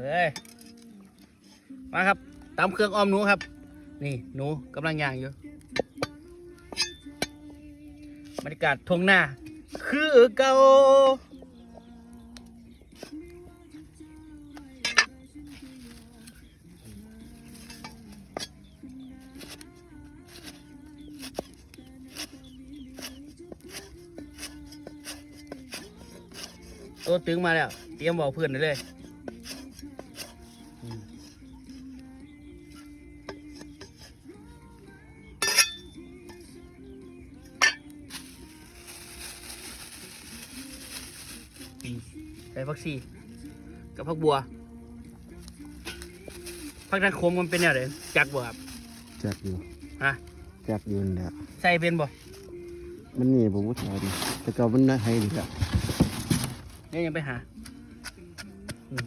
เฮ้ยมาครับตำเครื่องอ้อมหนูครับ นี่หนูกำลังย่างอยู่บรรยากาศทงหน้า คือเก่าตัวตึงมาแล้ว เตรียมบอกเพื่อนเลย ใส่ผักชีกับผักบัวผักนันคมมันเป็นแนวไหนจักบ่ครับจักอยู่ฮะจักอยู่นั่นแหละใส่เป็นบ่มันนี่ผมผู้ชายนี่แต่ก็มันน่าให้ดีละเนี่ยยังไปหาอืม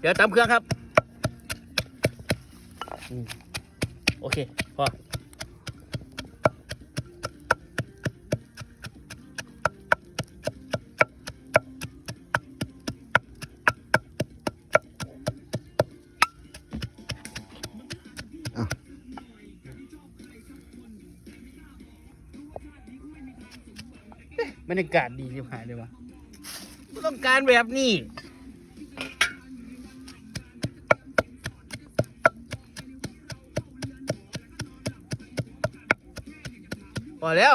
เดี๋ยวตำเครื่องครับอืมโอเค พอ บรรยากาศดีที่หายเลยวะต้องการแบบนี้พอแล้ว